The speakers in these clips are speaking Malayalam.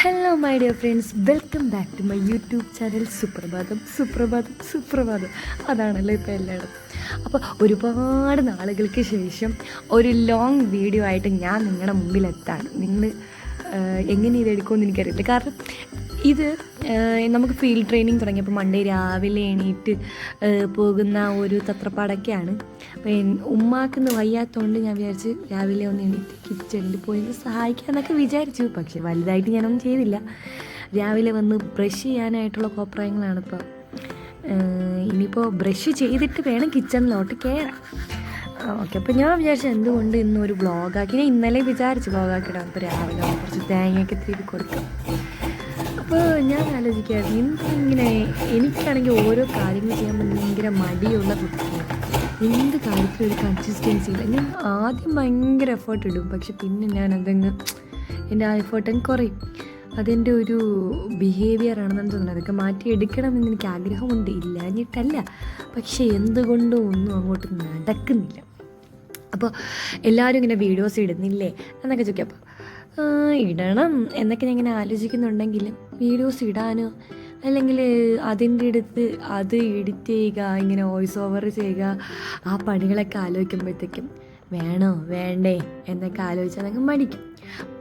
Hello my dear friends welcome back to my YouTube channel സുപ്രഭാതം സുപ്രഭാതം സുപ്രഭാതം അതാണല്ലോ ഇപ്പോൾ എല്ലായിടത്തും. അപ്പോൾ ഒരുപാട് നാളുകൾക്ക് ശേഷം ഒരു ലോങ് വീഡിയോ ആയിട്ട് ഞാൻ നിങ്ങളുടെ മുമ്പിലെത്താണ്. നിങ്ങൾ എങ്ങനെ ഇത് എടുക്കുമെന്ന് എനിക്കറിയില്ല. കാരണം ഇത് നമുക്ക് ഫീൽഡ് ട്രെയിനിങ് തുടങ്ങിയപ്പോൾ മൺഡേ രാവിലെ എണീറ്റ് പോകുന്ന ഒരു തത്രപ്പാടൊക്കെയാണ്. അപ്പോൾ ഉമ്മാക്കുന്ന വയ്യാത്തതുകൊണ്ട് ഞാൻ വിചാരിച്ച് രാവിലെ ഒന്ന് എണീറ്റ് കിച്ചണിൽ പോയി സഹായിക്കാം സഹായിക്കാമെന്നൊക്കെ വിചാരിച്ചു. പക്ഷേ വലുതായിട്ട് ഞാനൊന്നും ചെയ്തില്ല. രാവിലെ വന്ന് ബ്രഷ് ചെയ്യാനായിട്ടുള്ള കോപ്രായങ്ങളാണ് ഇപ്പോൾ ഇനിയിപ്പോൾ ബ്രഷ് ചെയ്തിട്ട് വേണം കിച്ചണിലോട്ട് കയറാം ഓക്കെ അപ്പോൾ ഞാൻ വിചാരിച്ചു എന്തുകൊണ്ട് ഇന്നൊരു ബ്ലോഗാക്കി ഞാൻ ഇന്നലെ വിചാരിച്ചു ബ്ലോഗാക്കിടാം അപ്പോൾ രാവിലെ കുറച്ച് തേങ്ങയൊക്കെ തിരി കൊടുക്കാം. അപ്പോൾ ഞാൻ ആലോചിക്കുകയായിരുന്നു ഇങ്ങനെ എനിക്കാണെങ്കിൽ ഓരോ കാര്യങ്ങൾ ചെയ്യാൻ ഭയങ്കര മടിയുള്ള കുട്ടിയാണ് എന്ത് കാര്യത്തിലും ഒരു കൺസിസ്റ്റൻസി ഇല്ല. ഞാൻ ആദ്യം ഭയങ്കര എഫേർട്ട് ഇടും. പക്ഷെ പിന്നെ ഞാൻ അതങ്ങ് എന്റെ ആ എഫേർട്ട് അങ്ങ് കുറയും. അതെന്റെ ഒരു ബിഹേവിയർ ആണെന്നാണ് തോന്നുന്നത്. അതൊക്കെ മാറ്റിയെടുക്കണമെന്ന് എനിക്ക് ആഗ്രഹമുണ്ട്. ഇല്ലാഞ്ഞിട്ടല്ല. പക്ഷേ എന്തുകൊണ്ടും ഒന്നും അങ്ങോട്ട് നടക്കുന്നില്ല. അപ്പോൾ എല്ലാവരും ഇങ്ങനെ വീഡിയോസ് ഇടുന്നില്ലേ? എന്നൊക്കെ ചോദിക്കും. ഇടണം എന്നൊക്കെ ഞാൻ ഇങ്ങനെ ആലോചിക്കുന്നുണ്ടെങ്കിലും വീഡിയോസ് ഇടാനോ? അല്ലെങ്കിൽ അതിന്റെ അടുത്ത് അത് എഡിറ്റ് ചെയ്യുക ഇങ്ങനെ വോയിസ് ഓവർ ചെയ്യുക ആ പണികളൊക്കെ ആലോചിക്കുമ്പോഴത്തേക്കും വേണോ? വേണ്ടേ? എന്നൊക്കെ ആലോചിച്ചാൽ അതൊക്കെ മടിക്കും.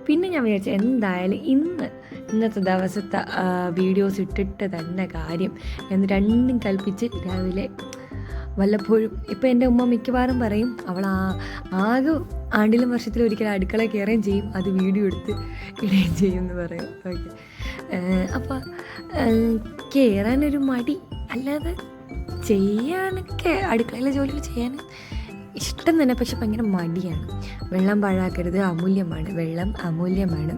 പിന്നെ ഞാൻ വിചാരിച്ചു എന്തായാലും ഇന്ന് ഇന്നത്തെ ദിവസത്തെ വീഡിയോസ് ഇട്ടിട്ട് തന്നെ കാര്യം എന്ന് രണ്ടും കൽപ്പിച്ച് രാവിലെ വല്ലപ്പോഴും. ഇപ്പം എന്റെ ഉമ്മ മിക്കവാറും പറയും അവൾ ആ ആകെ ആണ്ടിലും വർഷത്തിലും ഒരിക്കൽ അടുക്കള കയറുകയും ചെയ്യും. അത് വീഡിയോ എടുത്ത് ഇടുകയും ചെയ്യും എന്ന് പറയും. ഓക്കെ അപ്പോൾ കയറാനൊരു മടി അല്ലാതെ ചെയ്യാനൊക്കെ അടുക്കളയിലെ ജോലികൾ ചെയ്യാൻ ഇഷ്ടം തന്നെ പക്ഷെ ഭയങ്കര മടിയാണ്. വെള്ളം പാഴാക്കരുത് അമൂല്യമാണ്. വെള്ളം അമൂല്യമാണ്.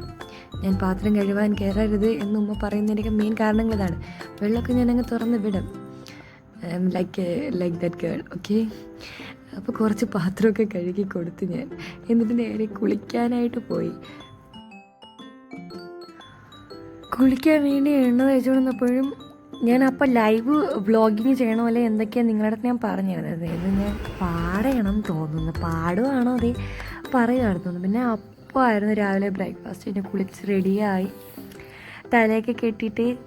ഞാൻ പാത്രം കഴുകാൻ കയറരുത് എന്ന് ഉമ്മ പറയുന്നതിന്റെയൊക്കെ മെയിൻ കാരണങ്ങൾ ഇതാണ് വെള്ളമൊക്കെ ഞാനങ്ങ് തുറന്ന് വിടും. Like like that girl okay അപ്പോൾ കുറച്ച് പാത്രമൊക്കെ കഴുകി കൊടുത്തു ഞാൻ. എന്നിട്ട് നേരെ കുളിക്കാനായിട്ട് പോയി. കുളിക്കാൻ വേണ്ടി എണ്ണ തേച്ചുകൊണ്ടിരുന്നപ്പോഴും ഞാൻ അപ്പം ലൈവ് വ്ളോഗിങ് ചെയ്യണം അല്ലെ എന്തൊക്കെയാണ് നിങ്ങളുടെ അടുത്ത് ഞാൻ പറഞ്ഞിരുന്നത് ഇത് ഞാൻ പാടണം തോന്നുന്നു. പാടുവാണോ അതേ പറയുകയാണ് തോന്നുന്നു. പിന്നെ അപ്പോൾ ആയിരുന്നു രാവിലെ ബ്രേക്ക്ഫാസ്റ്റ് പിന്നെ കുളിച്ച് റെഡിയായി തലയൊക്കെ കെട്ടിയിട്ട്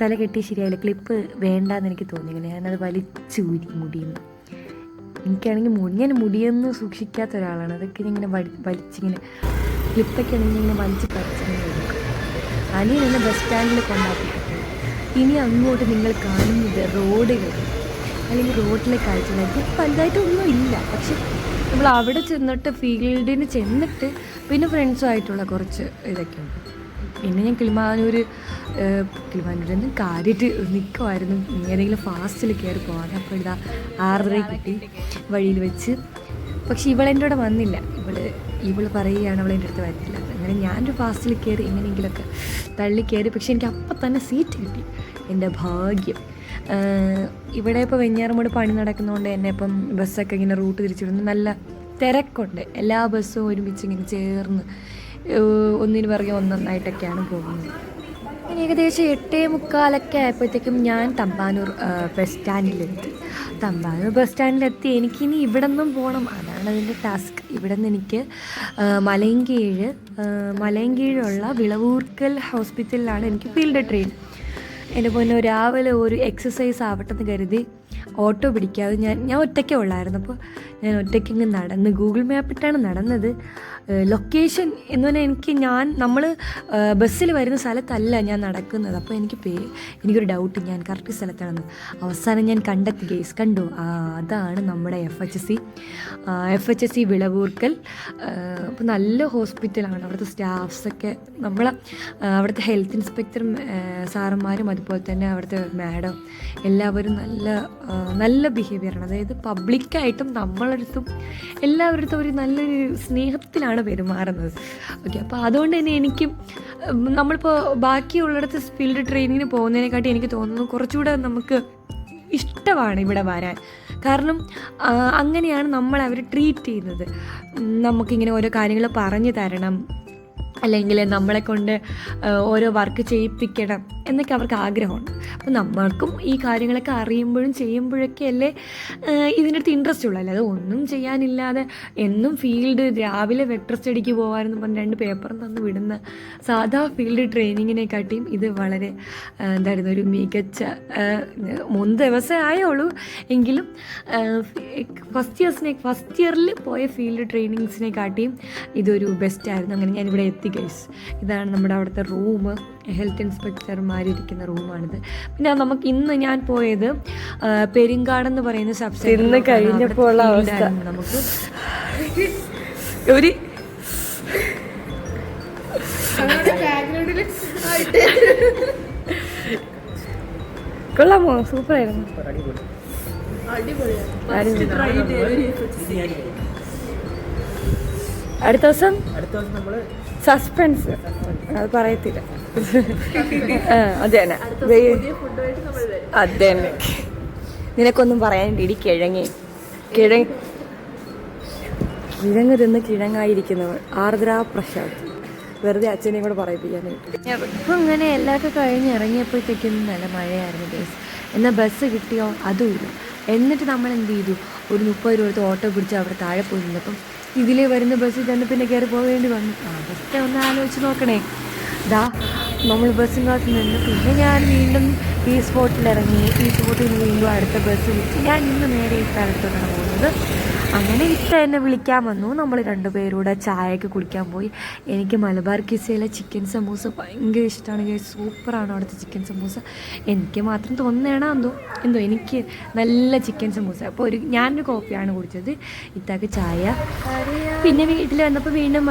തല കെട്ടി ശരിയായില്ല. ക്ലിപ്പ് വേണ്ടാന്ന് എനിക്ക് തോന്നിയില്ല ഞാനത് വലിച്ചൂരി മുടിയെന്ന്. എനിക്കാണെങ്കിൽ മുടി ഞാൻ മുടിയൊന്നും സൂക്ഷിക്കാത്ത ഒരാളാണ്. അതൊക്കെ ഇങ്ങനെ വലി വലിച്ചിങ്ങനെ ക്ലിപ്പൊക്കെ ആണെങ്കിൽ ഇങ്ങനെ വലിച്ച് പറിച്ചിങ്ങനെ അനിയൻ എന്നെ ബസ് സ്റ്റാൻഡിൽ കൊണ്ടാക്കി ഇനി അങ്ങോട്ട് നിങ്ങൾ കാണുന്നത് റോഡുകൾ അല്ലെങ്കിൽ റോഡിലെ കാഴ്ചകൾ ഇത് വലുതായിട്ടൊന്നും ഇല്ല പക്ഷെ നമ്മൾ അവിടെ ചെന്നിട്ട് ഫീൽഡിന് ചെന്നിട്ട് പിന്നെ ഫ്രണ്ട്സുമായിട്ടുള്ള കുറച്ച് ഇതൊക്കെ ഉണ്ട്. പിന്നെ ഞാൻ കിളിമാനൂർ കിളിമാനൂരിൽ നിന്ന് കാര്യമായിട്ട് നിൽക്കുമായിരുന്നു ഏതെങ്കിലും ഫാസ്റ്റിൽ കയറി പോകാൻ അപ്പോൾ ഇതാ ആറര കിട്ടി വഴിയിൽ വെച്ച്. പക്ഷെ ഇവളെന്റെ കൂടെ വന്നില്ല. ഇവൾ ഇവൾ പറയുകയാണ് അവളെന്റെ അടുത്ത് വരത്തില്ല അങ്ങനെ ഞാനൊരു ഫാസ്റ്റിൽ കയറി എങ്ങനെയെങ്കിലുമൊക്കെ തള്ളി കയറി പക്ഷേ എനിക്ക് അപ്പം തന്നെ സീറ്റ് കിട്ടി. എന്റെ ഭാഗ്യം. ഇവിടെ ഇപ്പോൾ വെഞ്ഞാറമൂട് പണി നടക്കുന്നതുകൊണ്ട് തന്നെ ഇപ്പം ബസ്സൊക്കെ ഇങ്ങനെ റൂട്ട് തിരിച്ചിടുന്നു. നല്ല തിരക്കുണ്ട്. എല്ലാ ബസ്സും ഒരുമിച്ച് ഇങ്ങനെ ചേർന്ന് ഒന്നിന് പിറകെ ഒന്നൊന്നായിട്ടൊക്കെയാണ് പോകുന്നത്. ഇനി ഏകദേശം എട്ടേ മുക്കാലൊക്കെ ആയപ്പോഴത്തേക്കും ഞാൻ തമ്പാനൂർ ബസ് സ്റ്റാൻഡിലെത്തി. തമ്പാനൂർ ബസ് സ്റ്റാൻഡിലെത്തി. എനിക്കിനി ഇവിടെ നിന്നും പോകണം അതാണ് അതിന്റെ ടാസ്ക്. ഇവിടെ നിന്ന് എനിക്ക് ആ, മലയൻകീഴുള്ള വിളവൂർക്കൽ ഹോസ്പിറ്റലിലാണ് എനിക്ക് ഫീൽഡ് ട്രെയിൻ. എന്റെ പൊന്നെ രാവിലെ ഒരു എക്സസൈസ് ആവട്ടെ എന്ന് കരുതി ഓട്ടോ പിടിക്കാതെ ഞാൻ ഞാൻ ഒറ്റയ്ക്കേ ഉള്ളായിരുന്നു. അപ്പോൾ ഞാൻ ഒറ്റയ്ക്ക് ഇങ്ങ് നടന്ന് ഗൂഗിൾ മാപ്പിട്ടാണ് നടന്നത്. ലൊക്കേഷൻ എന്ന് പറഞ്ഞാൽ എനിക്ക് ഞാൻ നമ്മൾ ബസ്സിൽ വരുന്ന സ്ഥലത്തല്ല ഞാൻ നടക്കുന്നത്. അപ്പോൾ എനിക്ക് പേ എനിക്കൊരു ഡൗട്ട് ഞാൻ കറക്റ്റ് സ്ഥലത്താണെന്ന്. അവസാനം ഞാൻ കണ്ടെത്തി കേസ് കണ്ടു? ആ അതാണ് നമ്മുടെ F H C F H C Vilavoorkal. അപ്പോൾ നല്ല ഹോസ്പിറ്റലാണ് അവിടുത്തെ സ്റ്റാഫ്സൊക്കെ നമ്മളെ അവിടുത്തെ ഹെൽത്ത് ഇൻസ്പെക്ടറും സാറന്മാരും അതുപോലെ തന്നെ അവിടുത്തെ മാഡം എല്ലാവരും നല്ല നല്ല ബിഹേവിയറാണ് അതായത് പബ്ലിക്കായിട്ടും നമ്മളടുത്തും എല്ലാവരുടെ ഒരു നല്ലൊരു സ്നേഹത്തിലാണ് പെരുമാറുന്നത്. ഓക്കെ അപ്പോൾ അതുകൊണ്ട് തന്നെ എനിക്ക് നമ്മളിപ്പോൾ ബാക്കിയുള്ളിടത്ത് ഫീൽഡ് ട്രെയിനിങ്ങിന് പോകുന്നതിനെക്കാട്ടി എനിക്ക് തോന്നുന്നു കുറച്ചുകൂടെ നമുക്ക് ഇഷ്ടമാണ് ഇവിടെ വരാൻ. കാരണം അങ്ങനെയാണ് നമ്മൾ ട്രീറ്റ് ചെയ്യുന്നത്. നമുക്കിങ്ങനെ ഓരോ കാര്യങ്ങൾ പറഞ്ഞു തരണം. അല്ലെങ്കിൽ നമ്മളെ കൊണ്ട് ഓരോ വർക്ക് ചെയ്യിപ്പിക്കണം എന്നൊക്കെ അവർക്ക് ആഗ്രഹമുണ്ട്. അപ്പം നമ്മൾക്കും ഈ കാര്യങ്ങളൊക്കെ അറിയുമ്പോഴും ചെയ്യുമ്പോഴൊക്കെ അല്ലേ ഇതിന്റെ അടുത്ത് ഇൻട്രസ്റ്റ് ഉള്ളൂ അല്ലാതെ ഒന്നും ചെയ്യാനില്ലാതെ എന്നും ഫീൽഡ് രാവിലെ വെക്ടർ സ്റ്റഡിക്ക് പോകാമെന്ന് പറഞ്ഞ് രണ്ട് പേപ്പറും തന്ന് വിടുന്ന സാധാ ഫീൽഡ് ട്രെയിനിങ്ങിനെക്കാട്ടിയും ഇത് വളരെ എന്തായിരുന്നു ഒരു മികച്ച മൂന്ന് ദിവസമേ ആയുള്ളൂ എങ്കിലും ഫസ്റ്റ് ഇയേഴ്സിനെ ഫസ്റ്റ് ഇയറിൽ പോയ ഫീൽഡ് ട്രെയിനിങ്സിനെ കാട്ടിയും ഇതൊരു ബെസ്റ്റ് ആയിരുന്നു. അങ്ങനെ ഞാനിവിടെ എത്തി ഗൈസ്. ഇതാണ് നമ്മുടെ അവിടുത്തെ റൂം. ഹെൽത്ത് ഇൻസ്പെക്ടർമാരിരിക്കുന്ന റൂമാണിത് പിന്നെ നമുക്ക് ഇന്ന് ഞാൻ പോയത് പെരിങ്കാടെന്ന് പറയുന്ന സബ്സിഡി ഇന്ന് കഴിഞ്ഞപ്പോൾ. നമുക്ക്. ഒരു കൊള്ളാമോ? സൂപ്പറായിരുന്നു. അടുത്ത ദിവസം? അടുത്ത ദിവസം നമ്മൾ സസ്പെൻസ് അത് പറയത്തില്ല. അത് തന്നെ. അത് തന്നെ. നിനക്കൊന്നും പറയാൻ ഇടി കിഴങ്ങി. കിഴങ്ങ്. കിഴങ്ങ് തിന്ന് കിഴങ്ങായിരിക്കുന്നവർ ആർദ്ര പ്രശാന്ത്. വെറുതെ അച്ഛനെയും കൂടെ പറയിപ്പിക്കാനായിട്ട് ഇപ്പം ഇങ്ങനെ എല്ലാവർക്കും കഴിഞ്ഞ് ഇറങ്ങിയപ്പോഴത്തേക്കും നല്ല മഴയായിരുന്നു ബസ് എന്നാൽ ബസ് കിട്ടിയോ? അതുമില്ല എന്നിട്ട് നമ്മൾ എന്ത് ചെയ്തു? ഒരു മുപ്പത് രൂപ ഓട്ടോ പിടിച്ച് അവിടെ താഴെ പോയി നിന്നപ്പം ഇതിലേ വരുന്ന ബസ്സിൽ തന്നെ പിന്നെ കയറി പോകേണ്ടി വന്നു. അവസ്ഥ ഒന്ന് ആലോചിച്ച് നോക്കണേ. ദാ നമ്മൾ ബസ്സിനകത്ത് നിന്ന് പിന്നെ ഞാൻ വീണ്ടും ഈ സ്പോട്ടിൽ ഇറങ്ങി ഈ സ്പോട്ടിൽ നിന്ന് വീണ്ടും അടുത്ത ബസ് വിളിച്ച് ഞാൻ ഇന്ന് നേരെ ഈ സ്ഥലത്തോട്ടാണ് പോകുന്നത്. അങ്ങനെ ഇത്ത എന്നെ വിളിക്കാൻ വന്നു. നമ്മൾ രണ്ടുപേരൂടെ ചായയൊക്കെ കുടിക്കാൻ പോയി. എനിക്ക് മലബാർ കിസയിലെ ചിക്കൻ സമൂസ ഭയങ്കര ഇഷ്ടമാണ് സൂപ്പറാണ് അവിടുത്തെ ചിക്കൻ സമൂസ. എനിക്ക് മാത്രം തോന്നുന്നതാണോ എന്തോ. എന്തോ എനിക്ക് നല്ല ചിക്കൻ സമൂസ. അപ്പോൾ ഒരു ഞാനൊരു കോഫിയാണ് കുടിച്ചത്. ഇത്താക്ക് ചായ. പിന്നെ വീട്ടിൽ വന്നപ്പോൾ വീണ്ടും